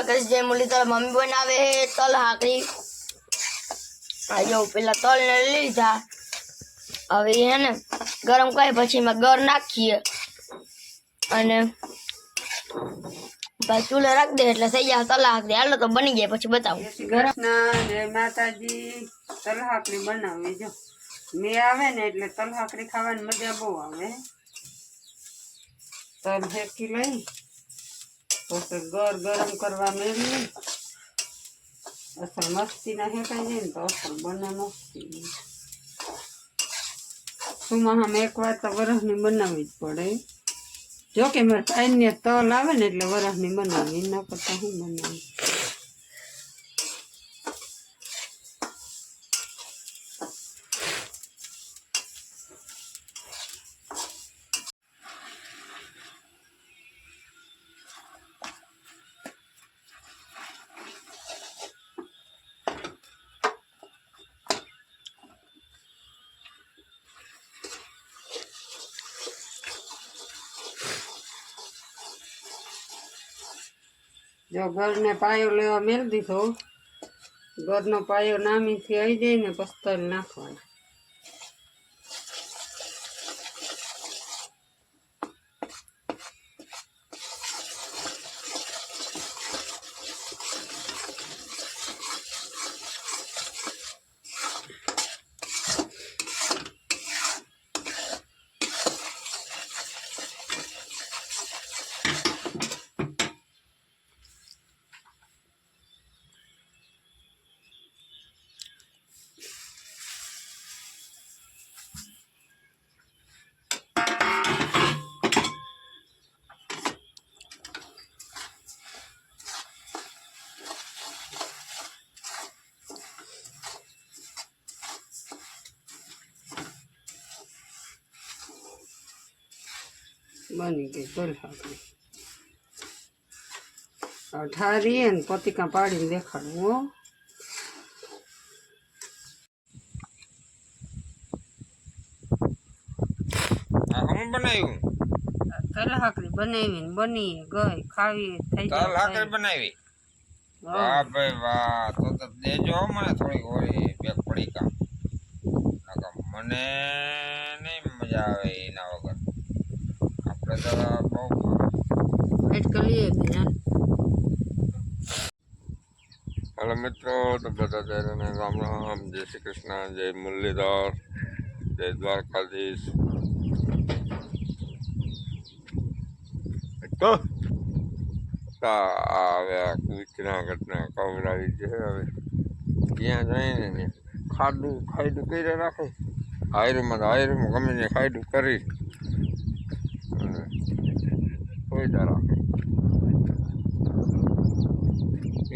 જય દ્વારકાધીશ જય મુરલીધર મમ્મી બનાવે છે તલ હાકરી આ જો પેલા તલ ને લીધા હવે હે ને ગરમ કરી પછી એમાં ગર નાખીએ અને પછી ચૂલે રાખી દે એટલે થઈ જાય તલ હાકરી હાલો તો બની જાય પછી બતાવું જય શ્રી કૃષ્ણ જય માતાજી તલહાકરી બનાવી જો મેં આવે ને એટલે તલહાકરી ખાવાની મજા બહુ આવે તલ શેકી લઈ પછી ગર ગરમ કરવા મેળવી અસલ મસ્તી ના હેકાઈ જાય ને તો અસલ બને મસ્તી. સુમાં એક વાર તો વરસની બનાવવી જ પડે. જો કે મારે ટાઈમને તલ આવે ને એટલે વરસની બનાવી એના કરતા હું બનાવી જો ઘરને પાયો લેવા મેળ દીધો ઘરનો પાયો નામીથી આવી જાય ને પસ્તર નાખવાનો. બની ગઈ તલ હાકરી અઠારી ને પતિકા પાડીને દેખાડવું હો. બનાવ્યું? તલ બનાવી ને બની ગઈ ખાવી થઈ બનાવી. વાહ ભાઈ વાહ તો તો દેજો મને થોડીક ઓરી બેક પડી કામ મને નહીં મજા આવે એના વગર આપણે તો બહુ એડ કરીએ બીજા હાલો મિત્રો તો બધા જયરાને રામ રામ જય શ્રી કૃષ્ણ જય મુરલીધર જય દ્વારકાધીશ તો તા હવે આ કૂચના ઘટના કવરાવી છે હવે ત્યાં જઈને ને ખાડું ખાયડું કરી રાખે હાયરમાં તો હાયરમાં ગમે ને ખાયડું કરી અને રાખે.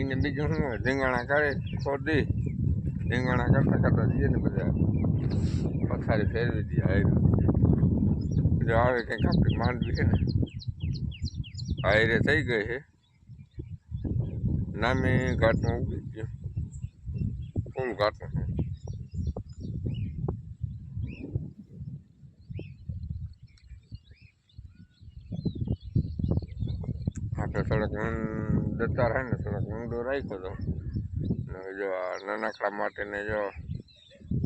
એને બીજું શું રીંગણા કરે ખોદી રીંગણા કરતા કરતા જઈએ ને બધા. પથારી ફેરવી દઈએ, હાયરું. જો આવે કંઈક આપણી માંડવી છે ને, હાયરે થઈ ગઈ છે. નામે ઘાટમાં ઉગી ગયું ફૂલ ઘાટમાં? આપણે થોડોક જતા રહે ને થોડોક ઊંડો રાખ્યો તો. ને જો આ નાનકડા માટેને જો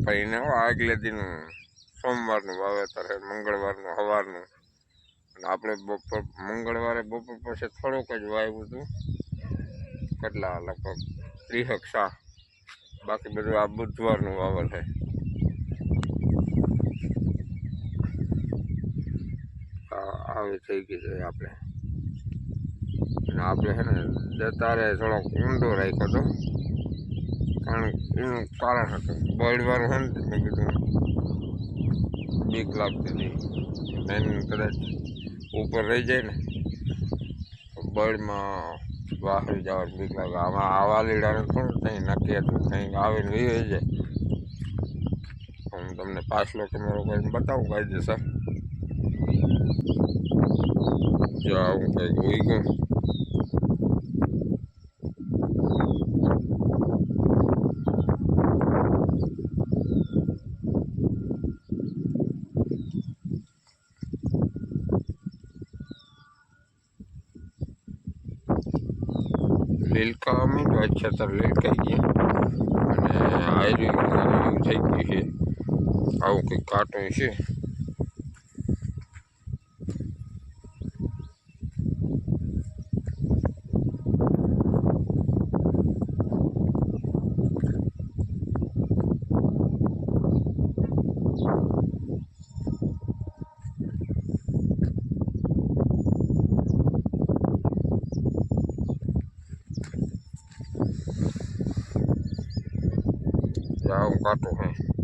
ભાઈને હો આગલે દિન સોમવારનું વાવેતર છે, મંગળવારનું સવારનું અને આપણે બપોર, મંગળવારે બપોર પછી થોડુંક જ વાવ્યું હતું. કેટલા, લગભગ ત્રીસક શાહ. બાકી બધું આ બુધવારનું વાવર છે. આવી થઈ ગઈ છે આપણે. અને આપણે છે ને જતારે થોડોક ઊંડો રાખ્યો હતો કારણ એનું કારણ હતું. બળવાનું છે ને મેં કીધું બીક લાગતી હતી. મેન કદાચ ઉપર રહી જાય ને બળમાં બહાર જવાનું બીક લાગે. આમાં આવા લીડાને થોડું કંઈ નક્કી હતું? કંઈક આવીને વી જાય. હું તમને પાછલો કેમેરો કરીને બતાવું, કાયદેસર. જો આવું કંઈક ઉઈ ગયું. લીલકા મીંડવા ખેતર લીલકાઈ ગયા. અને એવું થઈ ગયું છે. આવું કંઈક કાંટું છે. આવું કાંટું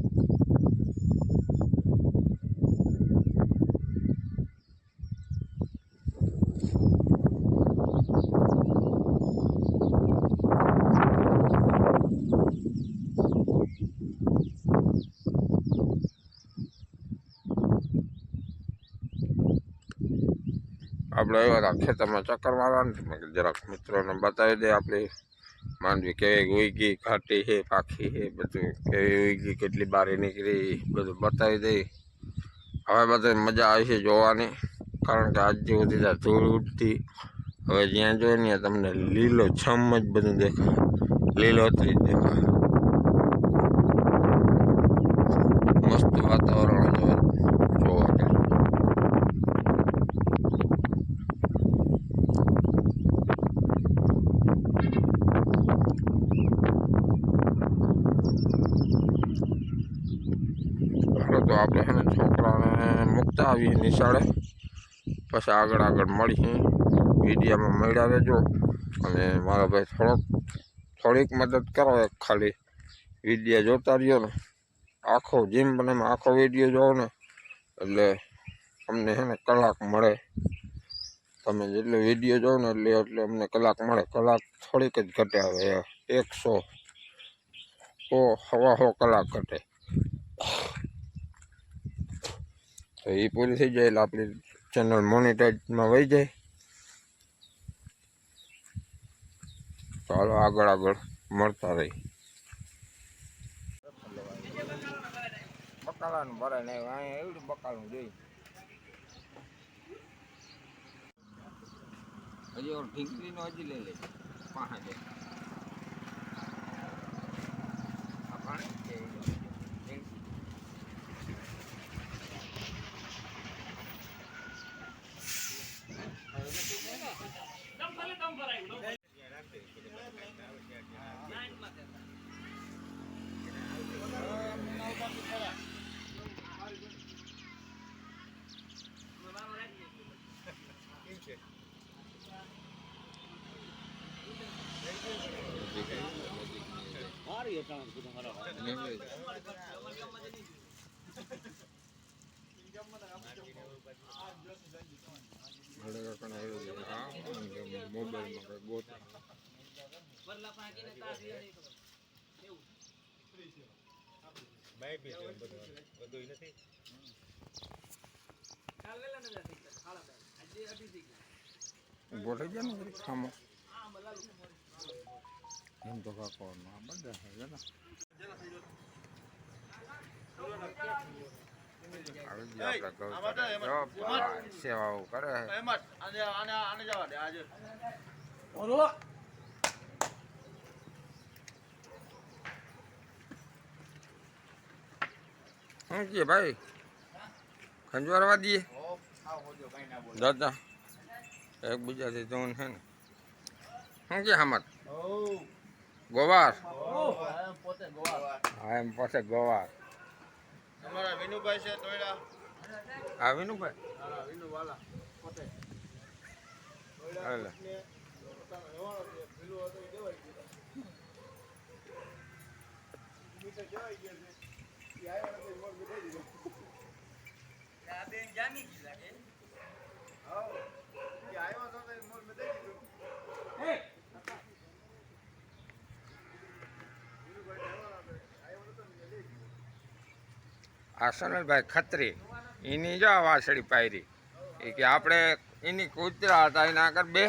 આપણે આવ્યા હતા ખેતરમાં ચક્કર મારવાનું જરાક મિત્રોને બતાવી દે આપણે માંડવી કેવી ઉઈગી ઘાટી છે પાખી છે બધું કેવી ઉઈગી કેટલી બારી નીકળી, બધું બતાવી દઈ હવે બધું મજા આવી છે જોવાની, કારણ કે આજ સુધી ત્યાં ધૂળ ઉડતી. હવે જ્યાં જોઈએ ને તમને લીલો છમ જ બધું દેખાય. લીલોતરી જ દેખાય મસ્ત વાતાવરણ છે જોવા માટે હાલો તો આપણે છે ને છોકરાને મૂકતા આવીએ નિશાળે. પછી આગળ આગળ મળીએ મીડિયામાં મળ્યા રહેજો. અને મારા ભાઈ થોડોક, થોડીક મદદ કરો એક ખાલી વિડીયા જોતા રહ્યો ને. આખો જેમ બને આખો વીડિયો જોવો ને, એટલે અમને છે ને કલાક મળે. તમે જેટલો વીડિયો જોવો ને એટલે એટલે અમને કલાક મળે. કલાક થોડીક જ ઘટે આવે એકસો સો હવા હો કલાક ઘટે. તો એ પૂરી થઈ જાય એટલે આપણી ચેનલ મોનિટાઈઝમાં વહી જાય. ચાલો આગળ આગળ મળતા રહી. બકાલાનું ભરાય નહીં અહીંયા એવડું બકાલું જોઈ હજી ઓર ઢીંકલીનો હજી લઈ લે પાંચ આ પાણી મોબાઈલમાં કઈ ગોતા ઊભો થઈ ગયા ને વળી ખામો એમ તો કાકો ના બધા ગયા આપણે ગૌ જો સેવાઓ કરે છે શું કે ભાઈ ખંજવારવા દઈએ દાદા એકબીજાથી જોન છે ને શું કે હામત ગોવાર? હા એમ પોતે ગોવાર. અમારા વિનુભાઈ છે તોયડા? હા વિનુભાઈ. હા વિનુવાલા પોતે. હાલે. આવ્યો તો તો મોલ મેં દઈ દીધું આ સનલભાઈ ખત્રી, એની જો આ વાસળી પાયરી. એ કે આપણે એની કૂતરા હતા, એના આગળ બે.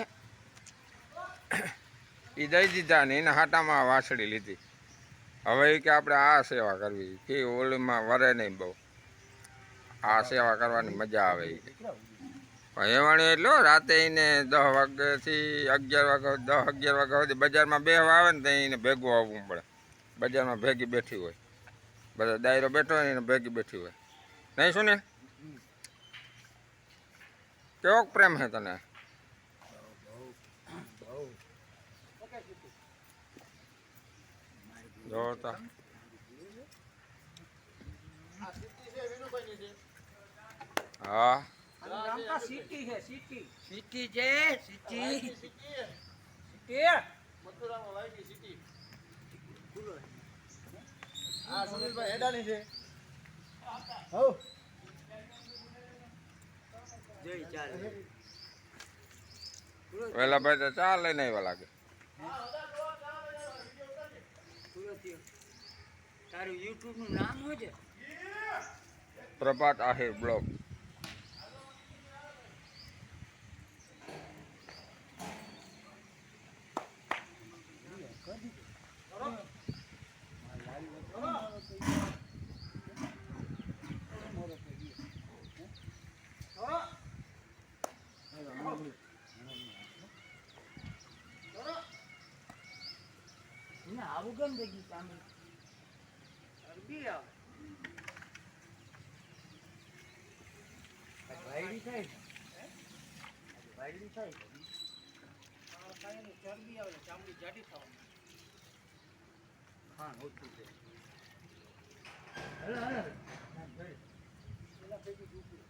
એ દઈ દીધા ને એના હાટામાં વાછડી લીધી. હવે એ કે આપણે આ સેવા કરવી. કે ઓલીમાં વરે નહીં બહુ. આ સેવા કરવાની મજા આવે એ એવાણી એટલે રાતે એને દસ વાગ્યાથી અગિયાર વાગ્યા દસ અગિયાર વાગ્યા સુધી બજારમાં બે આવે ને તો એને ભેગું આવવું પડે. બજારમાં ભેગી બેઠી હોય. બધા દાયરો બેઠો હોય એને ભેગી બેઠી હોય. નહીં શું ને કેવો પ્રેમ છે તને? જો તો હા. સિટી છે સિટી સિટી છે સિટી સિટી મથુરામાં લાગી સિટી હા સુનિલભાઈ હેડાની છે. હો વેલા ભાઈ તો ચા લઈને આવ્યા લાગે. તારું યુટ્યુબનું નામ શું છે? પ્રભાત આહિર બ્લોગ. કેમ થઈ અરબી આવે. વાયડી થાય વાયડી થાય ચરબી આવે ચામડી જાડી થવાની. હા ઓછું છે. હલો હલો પેલા ભેગી ડૂબી